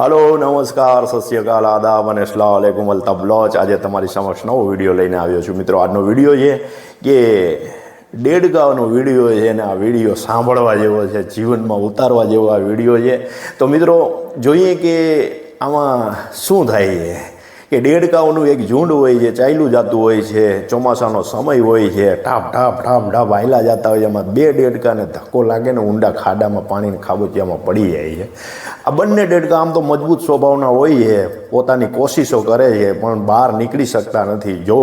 Hello, નમસ્કાર, સત શ્રી અકાલ, આદાબ અને અસલામ અલ્તાફ બ્લોચ આજે તમારી સમક્ષ નવો વીડિયો લઈને આવ્યો છું. મિત્રો, આજનો વીડિયો છે કે દેડગાંવનો વીડિયો છે અને આ વીડિયો સાંભળવા જેવો છે, જીવનમાં ઉતારવા જેવો આ વીડિયો છે. તો મિત્રો, જોઈએ કે આમાં શું થાય છે? કે દેડકાઓનું એક ઝુંડ હોય છે ચાલ્યું જતું હોય છે, ચોમાસાનો સમય હોય છે ઠાપ ઠાપ ઠાપ ઠાપ હાયલા જતા હોય છે. એમાં બે દેડકાને ધક્કો લાગે ને ઊંડા ખાડામાં પાણીને ખાબોચિયામાં પડી જાય છે. આ બંને દેડકા આમ તો મજબૂત સ્વભાવના હોય છે, પોતાની કોશિશો કરે છે, પણ બહાર નીકળી શકતા નથી. જો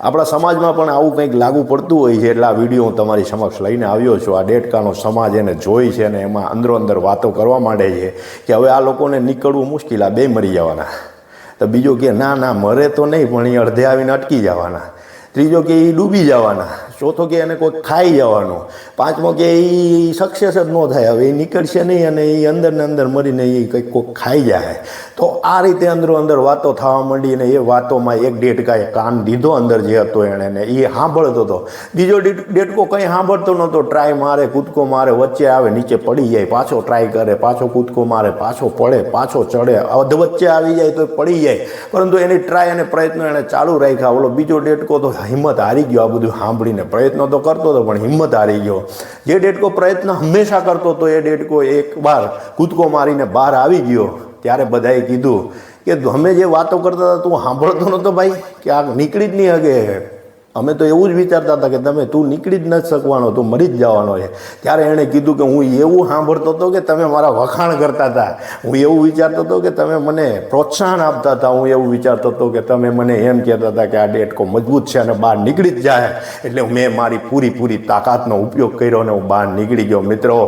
આપણા સમાજમાં પણ આવું કંઈક લાગુ પડતું હોય છે, એટલે આ વીડિયો હું તમારી સમક્ષ લઈને આવ્યો છું. આ દેડકાનો સમાજ એને જોઈ છે અને એમાં અંદરો અંદર વાતો કરવા માંડે છે કે હવે આ લોકોને નીકળવું મુશ્કેલ, આ બે મરી જવાના. તો બીજો કે, ના ના, મરે તો નહીં, પણ એ અડધે આવીને અટકી જવાના. ત્રીજો કે એ ડૂબી જવાના. ચોથો કે એને કોઈ ખાઈ જવાનો. પાંચમો કે એ સક્સેસ જ ન થાય. હવે એ નીકળશે નહીં અને એ અંદર ને અંદર મરીને એ કંઈક કોઈક ખાઈ જાય. તો આ રીતે અંદરો અંદર વાતો થવા માંડી અને એ વાતોમાં એક ડેટકાએ કાન દીધો અંદર જે હતો એણે એ સાંભળતો હતો. બીજો ડેટકો કંઈ સાંભળતો નહોતો. ટ્રાય મારે, કૂદકો મારે, વચ્ચે આવે, નીચે પડી જાય, પાછો ટ્રાય કરે, પાછો કૂદકો મારે, પાછો પડે, પાછો ચડે, અધ વચ્ચે આવી જાય તો પડી જાય. પરંતુ એની ટ્રાય અને પ્રયત્નો એણે ચાલુ રાખ્યા. ઓલો બીજો ડેટકો તો હિંમત હારી ગયો આ બધું સાંભળીને. પ્રયત્નો તો કરતો હતો, પણ હિંમત હારી ગયો. જે ડેટકો પ્રયત્ન હંમેશા કરતો હતો, એ ડેટકો એકવાર કૂદકો મારીને બહાર આવી ગયો, ત્યારે બધાએ કીધું કે, અમે જે વાતો કરતા હતા, તું સાંભળતો નહોતો ભાઈ, કે આ નીકળી જ નહીં હગે. અમે તો એવું જ વિચારતા હતા કે તમે તું નીકળી જ ન શકવાનો, તું મરી જ જવાનો છે. ત્યારે એણે કીધું કે હું એવું સાંભળતો હતો કે તમે મારા વખાણ કરતા હતા. હું એવું વિચારતો હતો કે તમે મને પ્રોત્સાહન આપતા હતા. હું એવું વિચારતો હતો કે તમે મને એમ કહેતા હતા કે આ ડેટકો મજબૂત છે અને બહાર નીકળી જ જાય. એટલે મેં મારી પૂરી પૂરી તાકાતનો ઉપયોગ કર્યો અને હું બહાર નીકળી ગયો. મિત્રો,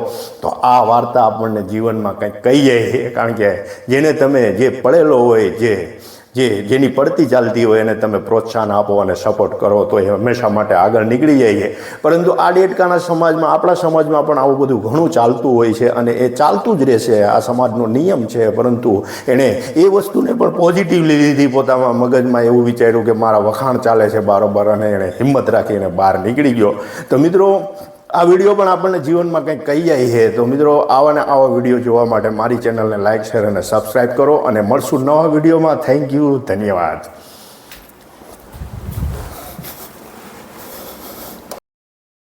તો આ વાર્તા આપણને જીવનમાં કંઈક કહીએ કારણ કે જેને તમે જે પડેલો હોય, જે જે જેની પડતી ચાલતી હોય એને તમે પ્રોત્સાહન આપો અને સપોર્ટ કરો, તો એ હંમેશા માટે આગળ નીકળી જાય છે. પરંતુ આ ડેટકાના સમાજમાં, આપણા સમાજમાં પણ આવું બધું ઘણું ચાલતું હોય છે અને એ ચાલતું જ રહેશે. આ સમાજનો નિયમ છે, પરંતુ એણે એ વસ્તુને પણ પોઝિટિવલી લીધી પોતાના મગજમાં એવું વિચાર્યું કે મારા વખાણ ચાલે છે બારોબાર અને એણે હિંમત રાખીને બહાર નીકળી ગયો. તો મિત્રો આ વીડિયો પણ આપણને જીવનમાં કંઈક કહી જાય છે. તો મિત્રો, આવા ને આવા વીડિયો જોવા માટે મારી ચેનલને લાઇક શેર અને સબસ્ક્રાઈબ કરો અને મળશું નવા વિડીયોમાં. થેન્ક યુ, ધન્યવાદ.